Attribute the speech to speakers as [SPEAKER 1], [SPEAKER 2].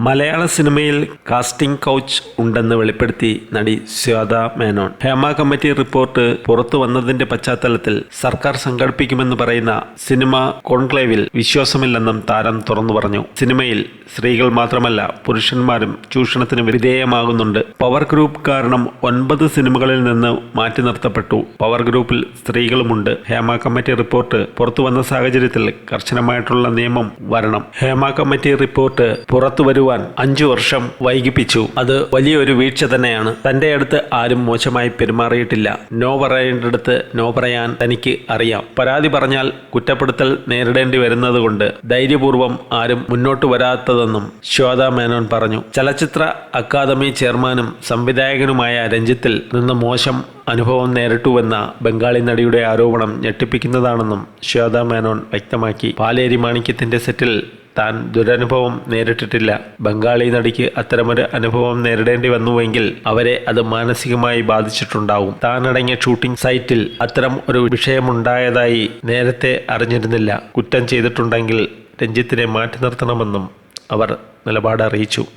[SPEAKER 1] മലയാള സിനിമയിൽ casting couch ഉണ്ടെന്ന് വെളിപ്പെടുത്തി നടി ശ്വേത മേനോൻ. ഹേമ കമ്മിറ്റി റിപ്പോർട്ട് പുറത്തു വന്നതിന്റെ പശ്ചാത്തലത്തിൽ സർക്കാർ സംഘടിപ്പിക്കുമെന്ന് പറയുന്ന സിനിമ കോൺക്ലേവിൽ വിശ്വാസമില്ലെന്നും താരം തുറന്നു പറഞ്ഞു. സിനിമയിൽ സ്ത്രീകൾ മാത്രമല്ല പുരുഷന്മാരും ചൂഷണത്തിന് വിധേയമാകുന്നുണ്ട്. പവർ ഗ്രൂപ്പ് കാരണം ഒൻപത് സിനിമകളിൽ നിന്ന് മാറ്റി നിർത്തപ്പെട്ടു. പവർ ഗ്രൂപ്പിൽ സ്ത്രീകളുമുണ്ട്. ഹേമ കമ്മിറ്റി റിപ്പോർട്ട് പുറത്തു വന്ന സാഹചര്യത്തിൽ കർശനമായിട്ടുള്ള നിയമം വരണം. ഹേമ കമ്മിറ്റി റിപ്പോർട്ട് പുറത്തു വരുവാൻ അഞ്ചു വർഷം വൈകിപ്പിച്ചു. അത് വലിയൊരു വീഴ്ച തന്നെയാണ്. തന്റെ അടുത്ത് ആരും മോശമായി പെരുമാറിയിട്ടില്ല. നോ പറയേണ്ടടുത്ത് നോ പറയാൻ തനിക്ക് അറിയാം. പരാതി പറഞ്ഞാൽ കുറ്റപ്പെടുത്തൽ നേരിടേണ്ടി വരുന്നതുകൊണ്ട് ധൈര്യപൂർവം ആരും മുന്നോട്ട് വരാത്തതെന്നും ശ്വേത മേനോൻ പറഞ്ഞു. ചലച്ചിത്ര അക്കാദമി ചെയർമാനും സംവിധായകനുമായ രഞ്ജിത്തിൽ നിന്ന് മോശം അനുഭവം നേരിട്ടുവെന്ന ബംഗാളി നടിയുടെ ആരോപണം ഞെട്ടിപ്പിക്കുന്നതാണെന്നും ശ്വേത മേനോൻ വ്യക്തമാക്കി. പാലേരി മാണിക്യത്തിന്റെ സെറ്റിൽ താൻ ദുരനുഭവം നേരിട്ടിട്ടില്ല. ബംഗാളി നടിക്ക് അത്തരമൊരു അനുഭവം നേരിടേണ്ടി വന്നുവെങ്കിൽ അവരെ അത് മാനസികമായി ബാധിച്ചിട്ടുണ്ടാവും. താനടങ്ങിയ ഷൂട്ടിംഗ് സൈറ്റിൽ അത്തരം ഒരു വിഷയമുണ്ടായതായി നേരത്തെ അറിഞ്ഞിരുന്നില്ല. കുറ്റം ചെയ്തിട്ടുണ്ടെങ്കിൽ രഞ്ജിത്തിനെ മാറ്റി നിർത്തണമെന്നും അവർ നിലപാട് അറിയിച്ചു